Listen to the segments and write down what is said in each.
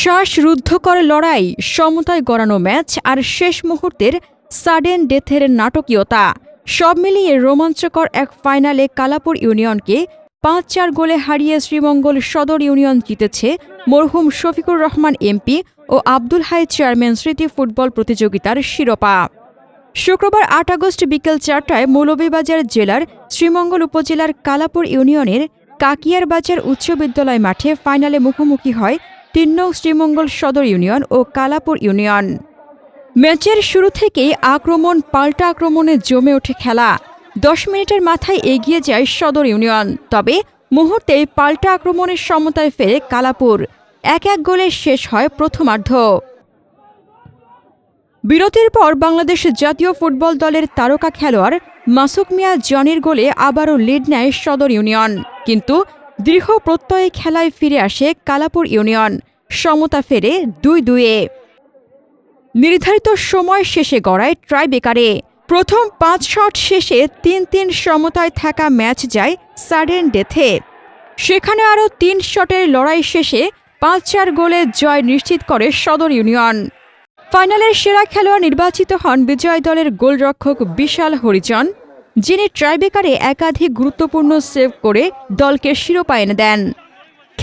শ্বাসরুদ্ধকর লড়াই, সমতায় গড়ানো ম্যাচ আর শেষ মুহূর্তের সাডেন ডেথের নাটকীয়তা। সব মিলিয়ে রোমাঞ্চকর এক ফাইনালে কালাপুর ইউনিয়নকে পাঁচ চার গোলে হারিয়ে শ্রীমঙ্গল সদর ইউনিয়ন জিতেছে মরহুম শফিকুর রহমান এমপি ও আব্দুল হাই চেয়ারম্যান স্মৃতি ফুটবল প্রতিযোগিতার শিরোপা। শুক্রবার আট আগস্ট বিকেল চারটায় মৌলভীবাজার জেলার শ্রীমঙ্গল উপজেলার কালাপুর ইউনিয়নের কাকিয়ার বাজার উচ্চ বিদ্যালয় মাঠে ফাইনালে মুখোমুখি হয় তিন নং শ্রীমঙ্গল সদর ইউনিয়ন ও কালাপুর ইউনিয়ন। ম্যাচের শুরু থেকেই আক্রমণ, পাল্টা আক্রমণে জমে ওঠে খেলা। দশ মিনিটের মাথায় এগিয়ে যায় সদর ইউনিয়ন। তবে মুহূর্তে পাল্টা আক্রমণের সমতায় ফেরে কালাপুর। এক এক গোলে শেষ হয় প্রথমার্ধ। বিরতির পর বাংলাদেশ জাতীয় ফুটবল দলের তারকা খেলোয়াড় মাসুক মিয়া জনের গোলে আবারও লিড নেয় সদর ইউনিয়ন। কিন্তু দৃঢ় প্রত্যয়ে খেলায় ফিরে আসে কালাপুর ইউনিয়ন। সমতা ফেরে দুই দুয়ে। নির্ধারিত সময় শেষে গড়ায় ট্রাইবেকারে। প্রথম পাঁচ শট শেষে তিন তিন সমতায় থাকা ম্যাচ যায় সাডেন ডেথে। সেখানে আরও তিন শটের লড়াই শেষে পাঁচ চার গোলে জয় নিশ্চিত করে সদর ইউনিয়ন। ফাইনালের সেরা খেলোয়াড় নির্বাচিত হন বিজয় দলের গোলরক্ষক বিশাল হরিজন, যিনি ট্রাইবেকারে একাধিক গুরুত্বপূর্ণ সেভ করে দলকে শিরোপা এনে দেন।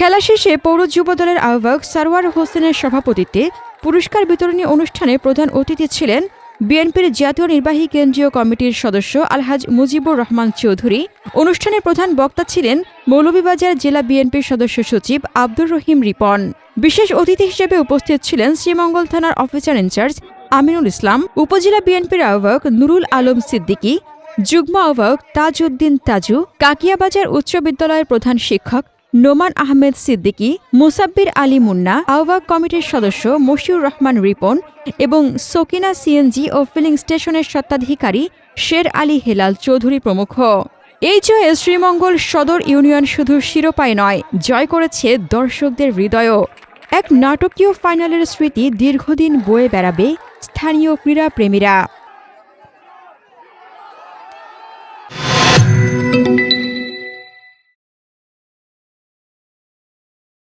খেলা শেষে পৌর যুব দলের আহ্বায়ক সারওয়ার হোসেনের সভাপতিত্বে পুরস্কার বিতরণী অনুষ্ঠানে প্রধান অতিথি ছিলেন বিএনপির জাতীয় নির্বাহী কেন্দ্রীয় কমিটির সদস্য আলহাজ মুজিবুর রহমান চৌধুরী। অনুষ্ঠানে প্রধান বক্তা ছিলেন মৌলভীবাজার জেলা বিএনপির সদস্য সচিব আব্দুর রহিম রিপন। বিশেষ অতিথি হিসেবে উপস্থিত ছিলেন শ্রীমঙ্গল থানার অফিসার ইনচার্জ আমিনুল ইসলাম, উপজেলা বিএনপির আহ্বায়ক নুরুল আলম সিদ্দিকী, যুগ্ম আহ্বায়ক তাজউদ্দিন তাজু, কাকিয়াবাজার উচ্চ বিদ্যালয়ের প্রধান শিক্ষক নোমান আহমেদ সিদ্দিকী, মুসাব্বির আলী মুন্না, আহ্বায়ক কমিটির সদস্য মশিউর রহমান রিপন এবং সকিনা সিএনজি ও ফিলিং স্টেশনের স্বত্বাধিকারী শের আলী হেলাল চৌধুরী প্রমুখ। এই জয়ে শ্রীমঙ্গল সদর ইউনিয়ন শুধু শিরোপায় নয়, জয় করেছে দর্শকদের হৃদয়ও। এক নাটকীয় ফাইনালের স্মৃতি দীর্ঘদিন বয়ে বেড়াবে স্থানীয় ক্রীড়াপ্রেমীরা।